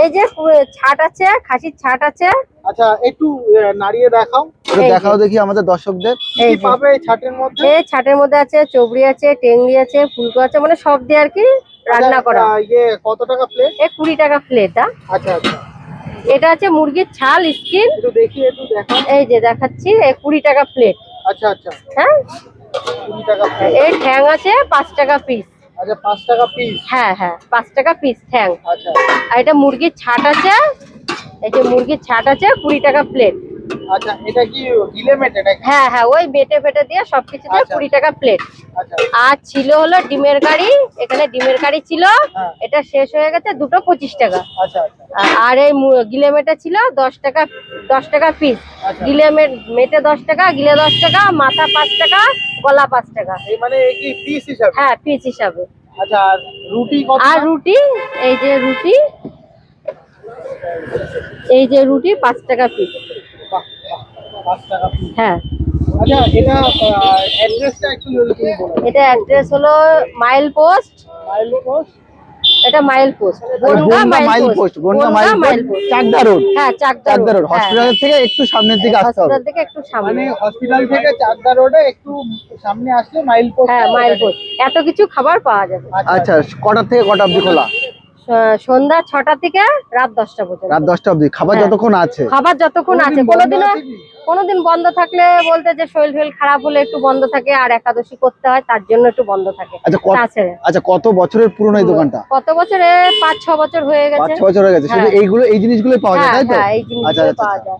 এই যে ছাট আছে খাসির ছাট আছে। আচ্ছা একটু নাড়িয়ে দেখাও। দেখাও দেখি আমাদের দর্শকদের। কি এই পাবে এই ছাটের মধ্যে? এই ছাটের মধ্যে আছে চবড়ি আছে টেংরি আছে ফুলকো আছে মানে সব দিয়ে আর কি রান্না আচ্ছা, করা। ইয়ে কত টাকা প্লেট এই কুড়ি টাকা প্লেট আচ্ছা আচ্ছা। এটা আছে মুরগির ছাল স্কিন। একটু দেখি একটু দেখাও। এই যে দেখাচ্ছি এই কুড়ি টাকা প্লেট আচ্ছা আচ্ছা। হ্যাঁ? কুড়ি টাকা প্লেট এই ঠ্যাং আছে পাঁচ টাকা পিস আচ্ছা পাঁচ টাকা পিস হ্যাঁ হ্যাঁ টাকা পিস ঠ্যাং আচ্ছা। আর এটা মুরগির ছাট আছে এই যে মুরগির ছাট আছে কুড়ি টাকা প্লেট আচ্ছা এটা কি? হ্যাঁ হ্যাঁ ওই বেটে ফেটে দিয়ে সবকিছু দিয়ে। কুড়ি টাকা প্লেট আচ্ছা। আর ছিল হলো ডিমের গাড়ি এখানে ডিমের গাড়ি ছিল হ্যাঁ। এটা শেষ হয়ে গেছে দুটো পঁচিশ টাকা। আচ্ছা আর এই গিলে গিলেমেটে ছিল দশ টাকা দশ টাকা পিস গিলে মেটে দশ টাকা গিলে দশ টাকা মাথা পাঁচ টাকা গলা পাঁচ টাকা। মানে কি পিস হিসাবে? হ্যাঁ পিস হিসাবে। আচ্ছা আর রুটি কত আর রুটি এই যে রুটি এই যে রুটি পাঁচ টাকা পিস হ্যাঁ। আচ্ছা এটা অ্যাড্রেস হলো মাইল পোস্ট মাইল পোস্ট এটা mile post. Mile post. Mile post. Chakdah road. হ্যাঁ চাকদা চাকদা রোড হসপিটালের থেকে একটু সামনের দিকে আসতে হবে। হসপিটাল থেকে একটু মানে সামনে হসপিটাল থেকে চাকদা রোডে একটু সামনে আসলে মাইল পোস্ট হ্যাঁ মাইল পোস্ট। এত কিছু খাবার পাওয়া যাবে। আচ্ছা কটার থেকে কটা অবধি খোলা? সন্ধ্যা ছটা থেকে রাত দশটা পর্যন্ত। রাত দশটা অবধি। খাবার হ্যাঁ। যতক্ষণ আছে। খাবার যতক্ষণ আছে কোনোদিনও? কোনোদিন বন্ধ থাকলে বলতে যে শরীর টরীর খারাপ হলে একটু বন্ধ থাকে আর একাদশী করতে হয় তার জন্য একটু বন্ধ থাকে। আচ্ছা কত আচ্ছা কত বছরের পুরনো এই দোকানটা? কত বছরে? পাঁচ ছ বছর হয়ে গেছে। পাঁচ ছ বছর হয়ে গেছে। শুধু হ্যাঁ। এইগুলো এই জিনিসগুলো পাওয়া যায় হ্যাঁ তাই তো? হ্যাঁ এই আচ্ছা জিনিসগুলো আচ্ছা পাওয়া আচ্ছা। যায়।